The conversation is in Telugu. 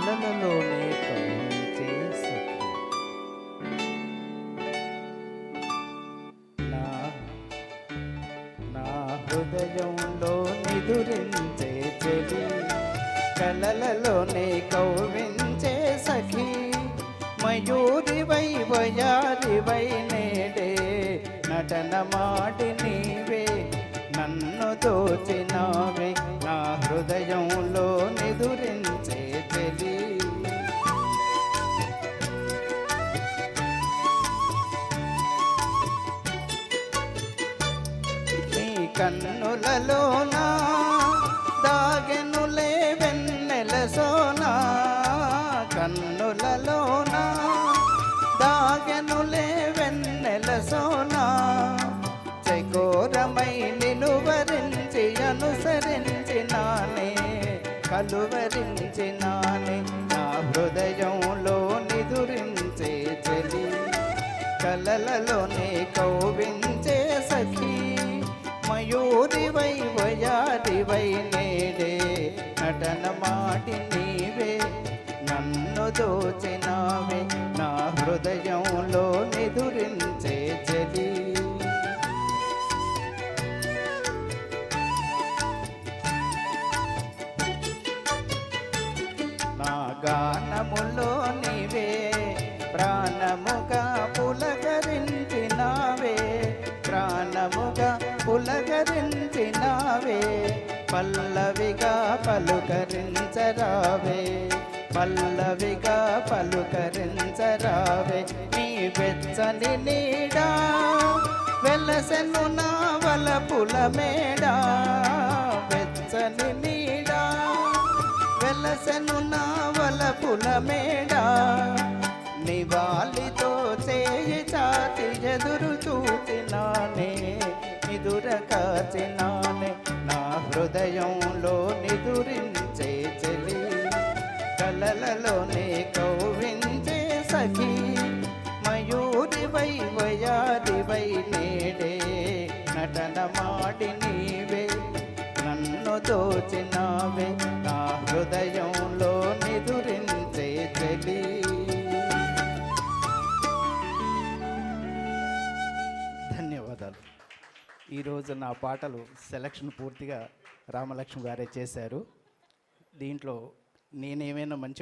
అలలలోనే కవ్వించే సఖి నా నా హృదయంలో నిదురించే చెలి కలలలోనే కవ్వించే సఖి మయూరివై వయారివై నేడే నటన మాటి నీవే నన్ను దోచినావే నా హృదయంలో నిదురించే చెలి నీ కలువరించినాని నా హృదయంలో నిదురించే చెలి. కలలలోనే కౌవించే సఖీ. మయూరివై వయారివై నేడే నటన మాటి నీవే. నన్ను దోచినావే నా హృదయంలో గానములో నీవే ప్రాణముగా పులకరించినావే ప్రాణముగా పులకరించినావే పల్లవిగా పలుకరించరావే పల్లవిగా పలుకరించరావే నీ వెచ్చని నీడా వెలసెను నా వలపుల మేడా వెచ్చని నీడా వెలసెను నా వలపుల మేడ. నివాళితో చేయి చాతి ఎదురు చూచినానే నిదుర కాచినానే నా హృదయంలో నిదురించే చెలి. కలలలోనే కౌవించే సఖీ. హృదయంలో నిదురించే చెలి ధన్యవాదాలు. ఈరోజు నా పాటలు సెలక్షన్ పూర్తిగా రామలక్ష్మి గారే చేశారు. దీంట్లో నేనేమైనా మంచి